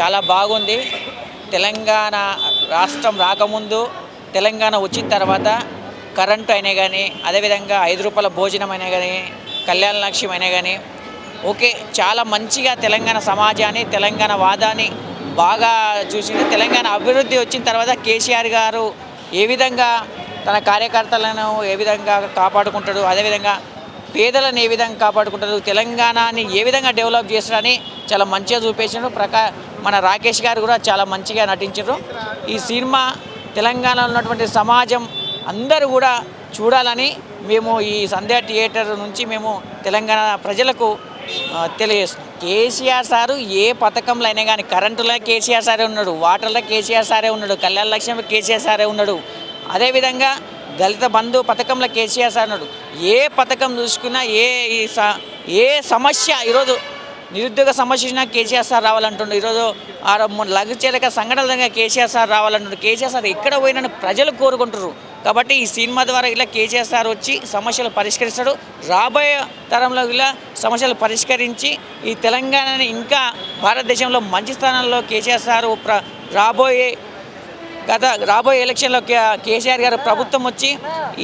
చాలా బాగుంది. తెలంగాణ రాష్ట్రం రాకముందు తెలంగాణ వచ్చిన తర్వాత కరెంటు అయినా కానీ అదేవిధంగా ఐదు రూపాయల భోజనం అయినా కానీ కళ్యాణ లక్ష్యం అయినా కానీ ఓకే చాలా మంచిగా తెలంగాణ సమాజాన్ని తెలంగాణ వాదాన్ని బాగా చూసింది. తెలంగాణ అభివృద్ధి వచ్చిన తర్వాత కేసీఆర్ గారు ఏ విధంగా తన కార్యకర్తలను ఏ విధంగా కాపాడుకుంటాడు అదేవిధంగా పేదలను ఏ విధంగా కాపాడుకుంటారు తెలంగాణని ఏ విధంగా డెవలప్ చేస్తాడని చాలా మంచిగా చూపించారు. ప్రకా మన రాకేష్ గారు కూడా చాలా మంచిగా నటించారు. ఈ సినిమా తెలంగాణలో ఉన్నటువంటి సమాజం అందరూ కూడా చూడాలని మేము ఈ సంధ్యా థియేటర్ నుంచి మేము తెలంగాణ ప్రజలకు తెలియజేస్తున్నాం. కేసీఆర్ సారు ఏ పథకంలో అయినా కానీ కరెంటులో కేసీఆర్ సారే ఉన్నాడు వాటర్లో కేసీఆర్ సారే ఉన్నాడు కళ్యాణ లక్ష్యంలో కేసీఆర్ సారే ఉన్నాడు. అదేవిధంగా దళిత బంధు పథకంలో కేసీఆర్ సార్ ఉన్నాడు. ఏ పథకం చూసుకున్నా ఏ ఈ స- ఏ సమస్య ఈరోజు నిరుద్యోగ సమస్య కేసీఆర్ సార్ రావాలంటుండు. ఈరోజు ఆడ మొన్న లఘుచేరక సంఘటనలుగా కేసీఆర్ సార్ రావాలంటుండు. కేసీఆర్ సార్ ఎక్కడ పోయినని ప్రజలు కోరుకుంటారు కాబట్టి ఈ సినిమా ద్వారా ఇలా కేసీఆర్ సార్ వచ్చి సమస్యలు పరిష్కరిస్తాడు. రాబోయే తరంలో ఇలా సమస్యలు పరిష్కరించి ఈ తెలంగాణని ఇంకా భారతదేశంలో మంచి స్థానంలో కేసీఆర్ సార్ రాబోయే గత రాబోయే ఎలక్షన్లో కేసీఆర్ గారు ప్రభుత్వం వచ్చి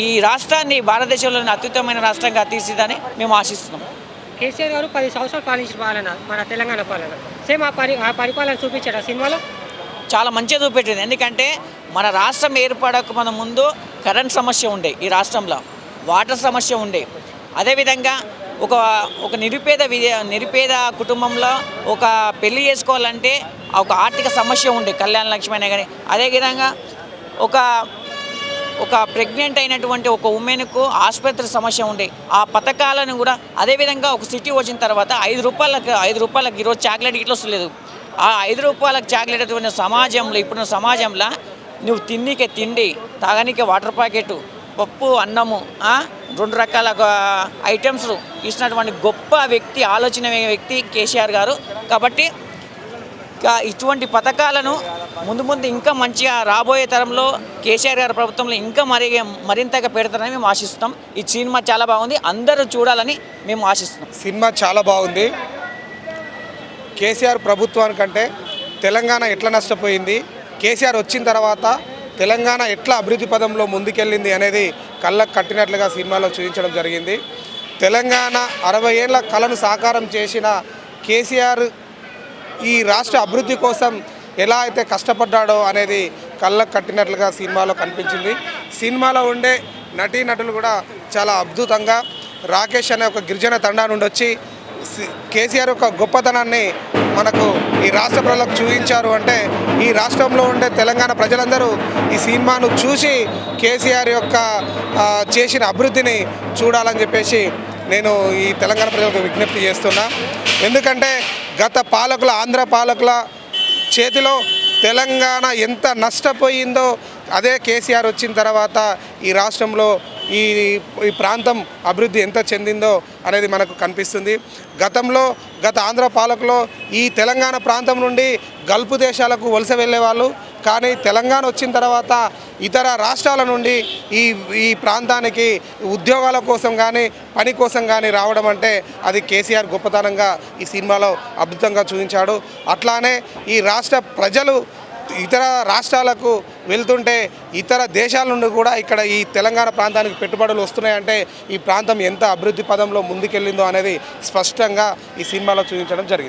ఈ రాష్ట్రాన్ని భారతదేశంలోని అత్యుత్తమైన రాష్ట్రంగా తీర్చిదని మేము ఆశిస్తున్నాం. కేసీఆర్ గారు పది సంవత్సరాలు పాలించిన పాలన మన తెలంగాణ పాలన. సేమ్ ఆ పరి ఆ పరిపాలన చూపించాడు ఆ సినిమాలో? చాలా మంచిగా చూపెట్టింది. ఎందుకంటే మన రాష్ట్రం ఏర్పడక మన ముందు కరెంట్ సమస్య ఉండే ఈ రాష్ట్రంలో. వాటర్ సమస్య ఉండే. అదేవిధంగా ఒక ఒక నిరుపేద నిరుపేద కుటుంబంలో ఒక పెళ్ళి చేసుకోవాలంటే ఒక ఆర్థిక సమస్య ఉండే. కళ్యాణ లక్ష్మి అయినా కానీ అదేవిధంగా ఒక ఒక ప్రెగ్నెంట్ అయినటువంటి ఒక ఉమెన్కు ఆసుపత్రి సమస్య ఉండే ఆ పథకాలను కూడా అదేవిధంగా ఒక సిటీ వచ్చిన తర్వాత ఐదు రూపాయలకు ఐదు రూపాయలకు ఈరోజు చాక్లెట్ ఇట్లా వస్తలేదు. ఆ ఐదు రూపాయలకు చాక్లెట్ అటువంటి సమాజంలో ఇప్పుడున్న సమాజంలో నువ్వు తిండికే తిండి తాగనికే వాటర్ ప్యాకెట్ పప్పు అన్నము రెండు రకాల ఐటమ్స్ ఇచ్చినటువంటి గొప్ప వ్యక్తి ఆలోచన వ్యక్తి కేసీఆర్ గారు. కాబట్టి ఇటువంటి పథకాలను ముందు ముందు ఇంకా మంచిగా రాబోయే తరంలో కేసీఆర్ గారి ప్రభుత్వంలో ఇంకా మరి మరింతగా పెడతారని మేము ఆశిస్తాం ఈ సినిమా చాలా బాగుంది. అందరూ చూడాలని మేము ఆశిస్తున్నాం. సినిమా చాలా బాగుంది. కేసీఆర్ ప్రభుత్వానికంటే తెలంగాణ ఎట్లా నష్టపోయింది? కేసీఆర్ వచ్చిన తర్వాత తెలంగాణ ఎట్లా అభివృద్ధి పదంలో ముందుకెళ్ళింది అనేది కళ్ళకు కట్టినట్లుగా సినిమాలో చూపించడం జరిగింది. తెలంగాణ అరవై ఏళ్ళ కళను సాకారం చేసిన కేసీఆర్ ఈ రాష్ట్ర అభివృద్ధి కోసం ఎలా అయితే కష్టపడ్డాడో అనేది కళ్ళకు కట్టినట్లుగా సినిమాలో కనిపించింది. సినిమాలో ఉండే నటీనటులు కూడా చాలా అద్భుతంగా రాకేష్ అనే ఒక గిరిజన తండా నుండి వచ్చి సి- కేసీఆర్ యొక్క గొప్పతనాన్ని మనకు ఈ రాష్ట్ర ప్రజలకు చూపించారు అంటే ఈ రాష్ట్రంలో ఉండే తెలంగాణ ప్రజలందరూ ఈ సినిమాను చూసి కేసీఆర్ యొక్క చేసిన అభివృద్ధిని చూడాలని చెప్పేసి నేను ఈ తెలంగాణ ప్రజలకు విజ్ఞప్తి చేస్తున్నా. ఎందుకంటే గత పాలకుల ఆంధ్ర పాలకుల చేతిలో తెలంగాణ ఎంత నష్టపోయిందో అదే కేసీఆర్ వచ్చిన తర్వాత ఈ రాష్ట్రంలో ఈ ఈ ప్రాంతం అభివృద్ధి ఎంత చెందిందో అనేది మనకు కనిపిస్తుంది. గతంలో గత ఆంధ్ర పాలకులో ఈ తెలంగాణ ప్రాంతం నుండి గల్ఫ్ దేశాలకు వలస వెళ్ళేవాళ్ళు కానీ తెలంగాణ వచ్చిన తర్వాత ఇతర రాష్ట్రాల నుండి ఈ ఈ ప్రాంతానికి ఉద్యోగాల కోసం కానీ పని కోసం కానీ రావడం అంటే అది కేసీఆర్ గొప్పతనంగా ఈ సినిమాలో అద్భుతంగా చూపించాడు. అట్లానే ఈ రాష్ట్ర ప్రజలు ఇతర రాష్ట్రాలకు వెళ్తుంటే ఇతర దేశాల నుండి కూడా ఇక్కడ ఈ తెలంగాణ ప్రాంతానికి పెట్టుబడులు వస్తున్నాయంటే ఈ ప్రాంతం ఎంత అభివృద్ధి పదంలో ముందుకెళ్ళిందో అనేది స్పష్టంగా ఈ సినిమాలో చూపించడం జరిగింది.